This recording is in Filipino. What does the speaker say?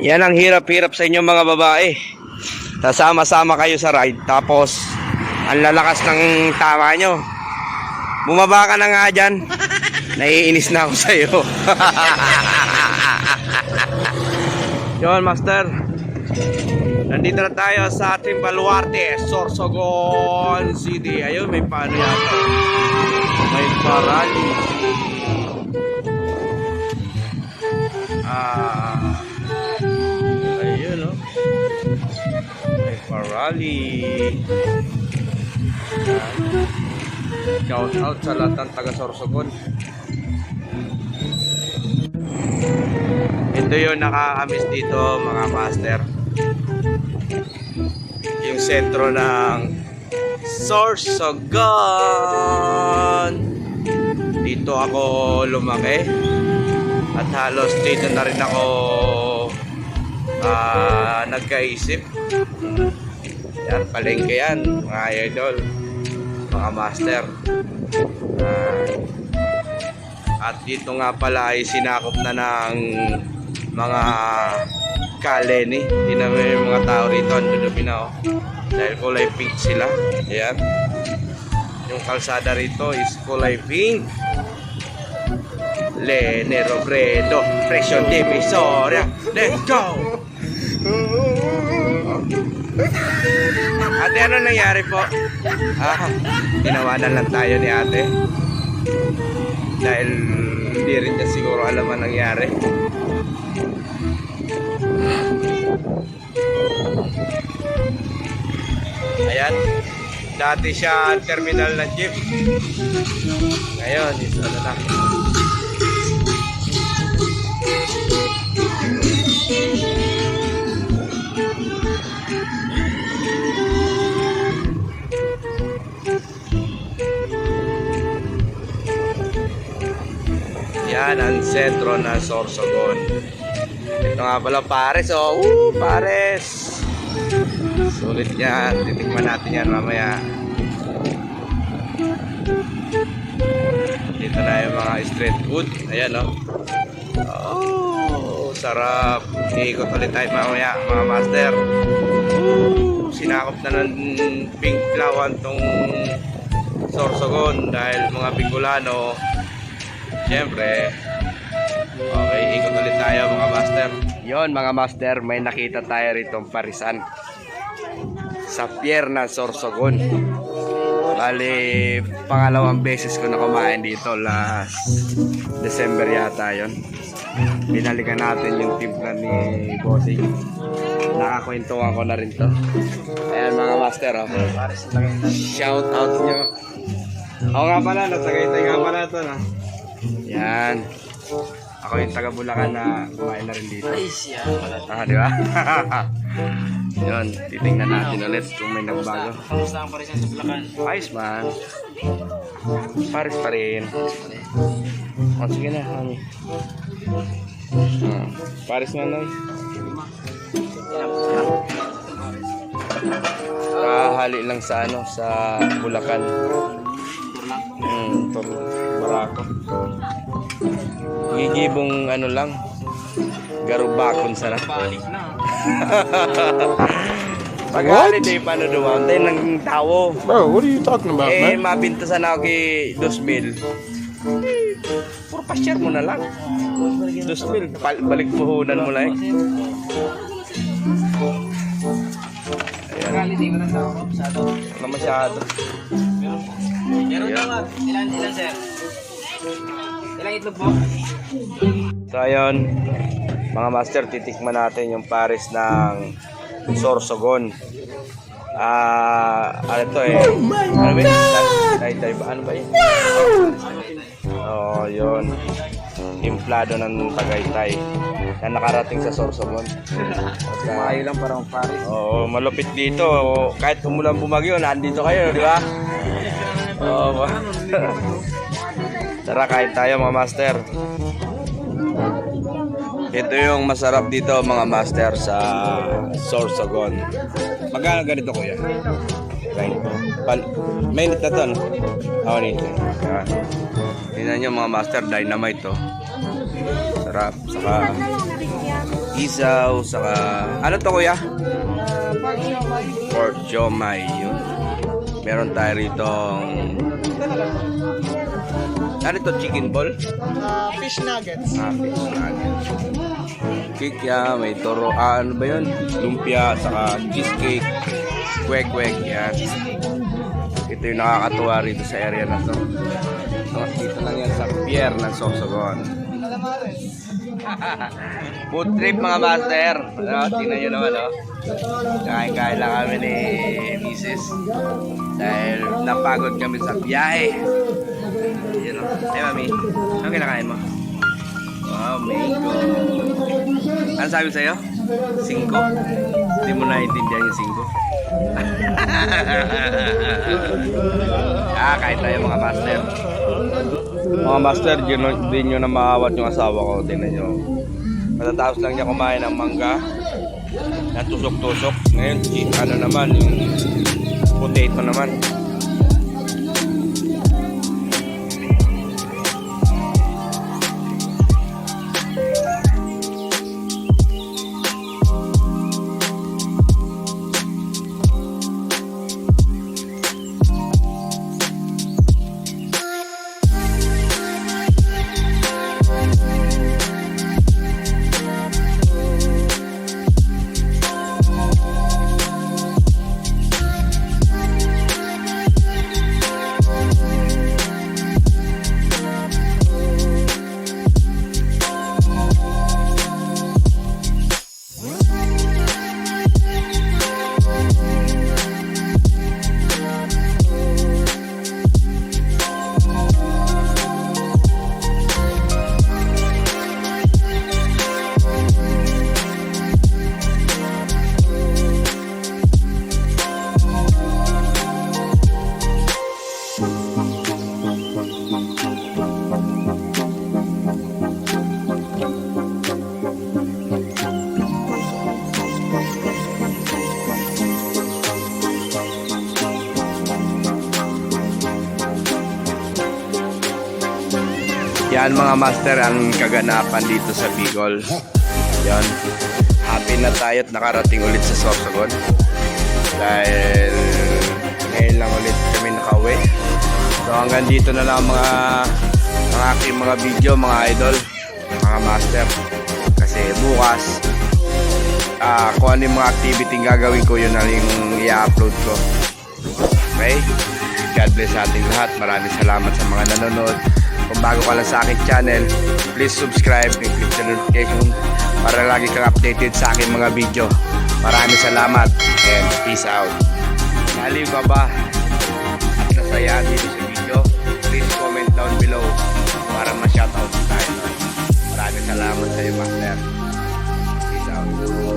Yan ang hirap-hirap sa inyo mga babae. Nasama-sama kayo sa ride, tapos ang lalakas ng tama nyo. Bumaba ka na nga dyan. Naiinis na ako sa iyo. Yon, master. Nandito na tayo sa ating baluarte, Sorsogon City. Ayun, may paano yata. May parali. Ah. Parali. Shout out sa lahat ng taga Sorsogon. Ito yung nakakamiss dito mga master. Yung sentro ng Sorsogon. Dito ako lumaki. At halos dito na rin ako ah, nagkaisip. Yan, palengke yan, mga idol, mga master. Ah, at dito nga pala ay sinakop na ng mga kaleni. Tingnan mo yung mga tao rito, ang dudumi na oh. Dahil kulay pink sila. Ayan. Yung kalsada rito is kulay pink. Lene Robredo, Presyon Divisoria. Let's go! Ate, ano nangyari po? Ah, tinawanan lang tayo ni ate. Dahil hindi rin niya siguro alam ang nangyari. Ayan. Dati siya terminal ng jeep. Ngayon, is ano na. Yan ang sentro ng Sorsogon. Ito nga pala Pares, oh. Woo, Pares. Sulit yan. Titikman natin yan mamaya. Dito na yung mga street food. Ayan, oh. Oh, sarap. Iikot ulit tayo mamaya, mga master. Woo, sinakop na ng pink lawan tong Sorsogon dahil mga Bicolano Siyempre, okay, ikot ulit tayo mga master. Yon mga master, may nakita tayo rito parisan. Sa pier ng Sorsogon. Bali, pangalawang beses ko na kumain dito last December yata yon. Binalikan natin yung timpla ni Bossing. Nakakwentuhan ko na rin to. Ayan mga master, oh. Shout out nyo. Ako nga pala, nasa Tagaytay nga pala ito na. Yan. Ako yung taga Bulacan na kumain na rin dito. Ah, di ba? Yun, titingnan natin ulit kung may nagbago. Kamusta ang paresan sa Bulacan? Ayos man. Paris pa rin. O, sige na, honey. Ah, Paris na, Noy. Kahali lang sa ano, sa Bulacan. Hmm, tur Barako. Gigibong ano lang. Garubakon sarap. Balik na. Pag holiday, paano dumaan? Tayo ng tao. Bro, what are you talking about, Eh, man? mabintasan ako kay 2,000. Puro pa-share mo na lang. 2,000. Pal- balik puhunan mo lang eh. Ayan. Wala masyado. Meron. Ilan, ilan sir? Ilang itlog po? So, ayun. Mga master, titikman natin yung pares ng Sorsogon. Ah, ano to eh? ano ba? Tay, tay ba? Ano ba yun? Oo, oh, yun. Timplado ng Tagaytay na nakarating sa Sorsogon. Kumayo lang parang pare. Oo, malupit dito. Kahit umulan bumagyo, nandito kayo, di ba? Oo. Tara, kain tayo mga master. Ito yung masarap dito mga master sa Sorsogon. Magkano ganito kuya? Right. Pal mainit na to, no? Oo, nito. Yan. Tingnan nyo mga master, dynamite to. Sarap. Saka isaw, saka... Ano to kuya? Pork. Yun. Meron tayo rito Ano to? Chicken ball? Ah, fish nuggets. Ah, fish nuggets. Kikya, may toro, ah, ano ba yun? Lumpia, saka cheesecake, kwek-kwek, yan. Ito yung nakakatuwa rito sa area na to. So, dito lang yan sa pier ng Sorsogon. Food trip mga master. Ano, tingnan nyo naman, oh. Kain-kain lang kami ni Mrs. Dahil napagod kami sa biyahe. Yun, oh. Hey, mami. Ano kinakain mo? Wow, mango. Ano sabi sa'yo? Singko? Hindi mo naiintindihan yung singko. ah, kain tayo mga master. Mga master, di nyo, di nyo na maawat yung asawa ko. Tingnan nyo. Matatapos lang niya kumain ng mangga. Na tusok-tusok. Ngayon, ano naman, yung potato naman. Yan mga master ang kaganapan dito sa Bicol. Yan. Happy na tayo at nakarating ulit sa Sorsogon. Dahil ngayon lang ulit kami nakauwi. So hanggang dito na lang mga ang aking mga video, mga idol, mga master. Kasi bukas, ah kung ano yung mga activity yung gagawin ko, yun na yung i-upload ko. Okay? God bless sa ating lahat. Maraming salamat sa mga nanonood. Kung bago ka lang sa aking channel, please subscribe and click the notification para lagi kang updated sa aking mga video. Maraming salamat and peace out. Hali ka ba at nasaya dito sa video? Please comment down below para ma-shoutout tayo. Maraming salamat sa iyo, Master. Peace out.